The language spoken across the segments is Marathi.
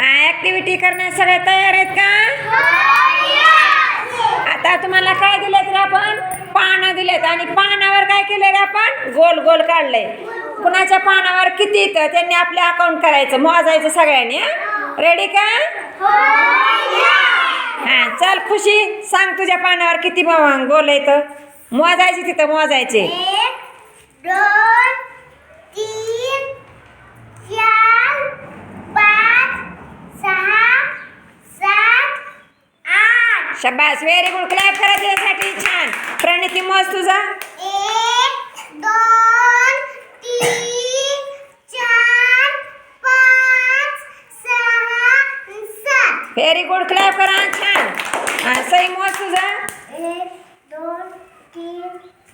हा ऍक्टिव्हिटी करण्यास सगळे तयार आहेत का? आता तुम्हाला काय दिलेत रे आपण? पानं दिलेत. आणि पानावर काय केलंय रे आपण? गोल गोल काढलंय. कुणाच्या पानावर किती येतं? त्यांनी आपले अकाउंट करायचं. मोजायचं सगळ्यांनी रेडी का? हा चल खुशी सांग तुझ्या पानावर किती गोल येतं. मोजायचे तिथं मोजायचे एक दोन तीन चार पाच सहा सात शबास व्हेरी गुड क्लॅप करा त्यासाठी. छान. प्रणिती मोज तुझा. एक दोन तीन चार पाच सहा सात. व्हेरी गुड क्लॅप करा. छान. हा, सई मोज तुझा. एक दोन तीन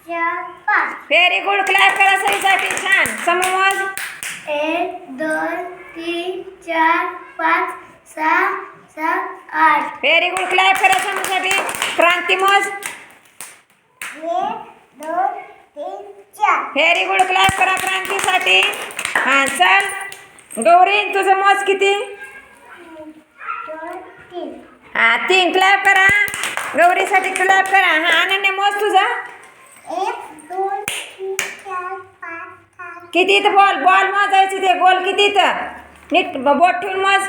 चार पाच. व्हेरी गुड क्लॅप करा सईसाठी. छान. समू मोज. एक दोन तीन चार पाच सहा आठ व्हेरी गुड क्लॅप करा समूसाठी क्रांती मोज एक दोन तीन चार व्हेरी गुड क्लॅप करा क्रांतीसाठी हा चल गौरी तुझं मोज किती? दोन तीन हा तीन. क्लॅप करा. गौरीसाठी क्लॅप करा. हा अनन्या मोज तुझा? एक दोन तीन चार पाच सहा किती इथं बॉल बॉल मोजायची ते. गोल किती इथं? नीट बोट ठेवून मोज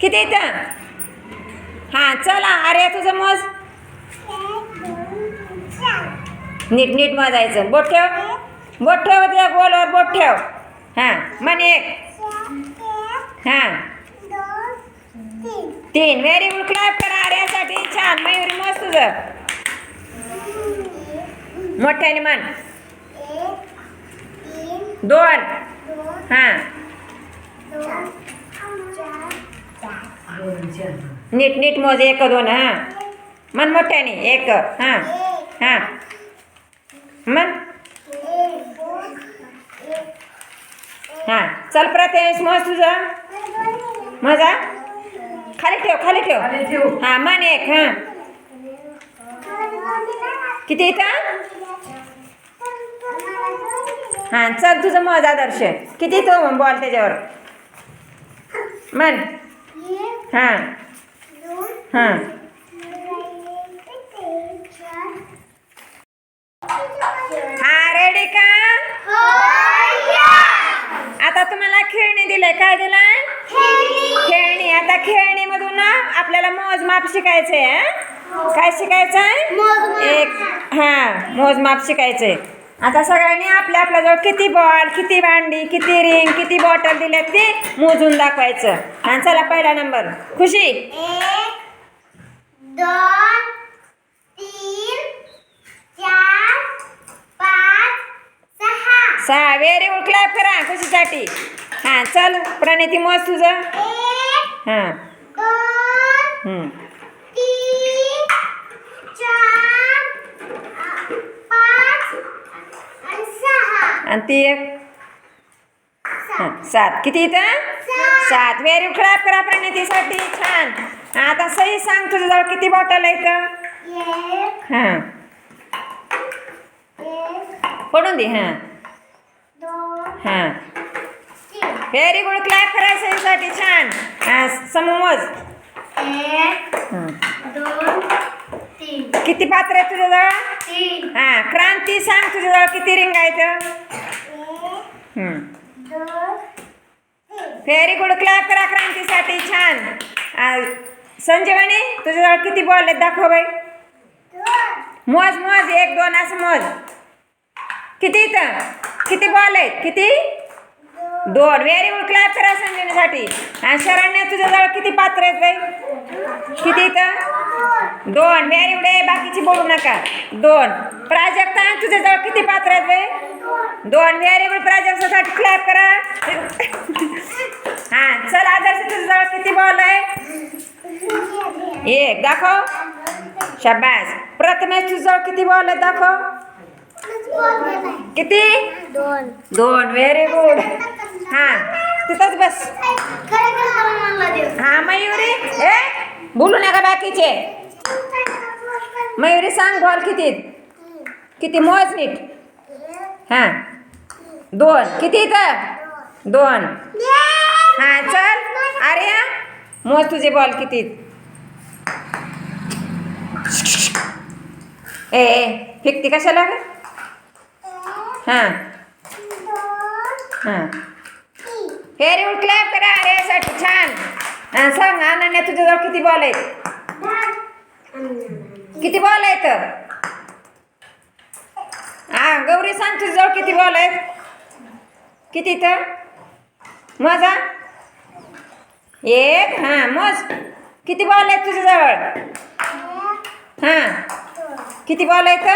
किती इथं? हा चला अरे तुझं मोज. नीट नीट मोजायचं. बोट ठेव. बोट ठेव त्या गोलवर बोट ठेव. हां मन एक. हां. तीन. व्हेरी गुड क्लॅप करा अरेसाठी छान मयुरी मोज तुझं. मोठ्याने मन दोन. दोन हां नीट नीट मोज एक दोन हां. मन मोठ्याने एक हां हां. मन? हां. चल प्रत्येक मोज तुझं. मजा खाली ठेव खाली ठेव. हां मन एक हां. किती इथं? हां चल तुझं मोज आदर्श. किती तो बॉल त्याच्यावर. मन? हां. हां. हां रेडी का? आता तुम्हाला खेळणी दिलंय. काय दिलंय? खेळणी. आता खेळणीमधून ना आपल्याला मोजमाप शिकायचंय? काय शिकायचंय. एक हा मोजमाप शिकायचंय. आता सगळ्यांनी आपल्या आपल्याजवळ किती बॉल किती भांडी किती रिंग किती बॉटल दिल्यात ते मोजून दाखवायचं. हा चला पहिला नंबर खुशी? दोन तीन चार पाच सहा. सहा. गुड क्लॅप करा खुशीसाठी. हा चल. प्रणिती मोज तुझं. हा दोन हम्म. तीन चार पाच आणि सहा आणि ती एक हा, सात. किती इथं? सात. व्हेरी क्लॅप करा प्रणितीसाठी. छान. आता सही सांग तुझ्याजवळ किती बॉटल आहे इथं? एक. हां. पडून दे हां. हां. व्हेरी गुड क्लॅप करा सहीसाठी छान. हां समोज किती पात्र आहे तुझ्याजवळ? हां क्रांती सांग तुझ्याजवळ किती रिंग आहेत व्हेरी गुड क्लॅप करा क्रांतीसाठी. छान. संजीवनी तुझ्याजवळ किती बॉल आहेत दाखव बाई. मोज मोज. एक दोन असं मोज. किती इथं? किती बॉल आहेत? किती? दोन. व्हेरी गुड क्लॅप करा संजीवनीसाठी आणि शरण्य तुझ्याजवळ किती पात्र आहेत बाई? किती इथं? दोन. व्हेरी गुड आहे. बाकीची बोलू नका. दोन. प्राजक्ता तुझ्याजवळ किती पात्र आहेत बाई? दोन. व्हेरी गुड प्राजक्तासाठी क्लॅप करा. हां चल आदर्श तुझ्याजवळ किती बॉल आहे? एक. दाखव. शाबास. प्रथमेश तुझ्याजवळ किती बॉल आहेत? दाखव. किती? दोन. दोन. व्हेरी गुड हां. तिथंच बस. हां मयुरी. ए बोलू नका बाकीचे. मयुरी सांग बॉल किती? किती मोज नीट? हां. दोन. किती इथं? दोन. हां चल. अरे मोज तुझे बॉल किती? ए फिकती कशाला हां. हां. हां हेरी क्लॅप करा रेसाठी छान. सांग अनन्या तुझ्याजवळ किती बॉल आहेत? किती बॉल आहेत? हा गौरी सांग तुझ्याजवळ किती बॉल आहेत? किती तर मजा. एक हां मज. किती बॉल आहेत तुझ्याजवळ? हां. किती बॉल आहेत?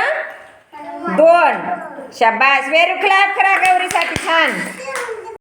दोन. शाबास. वेरू क्लॅप करा गौरीसाठी छान.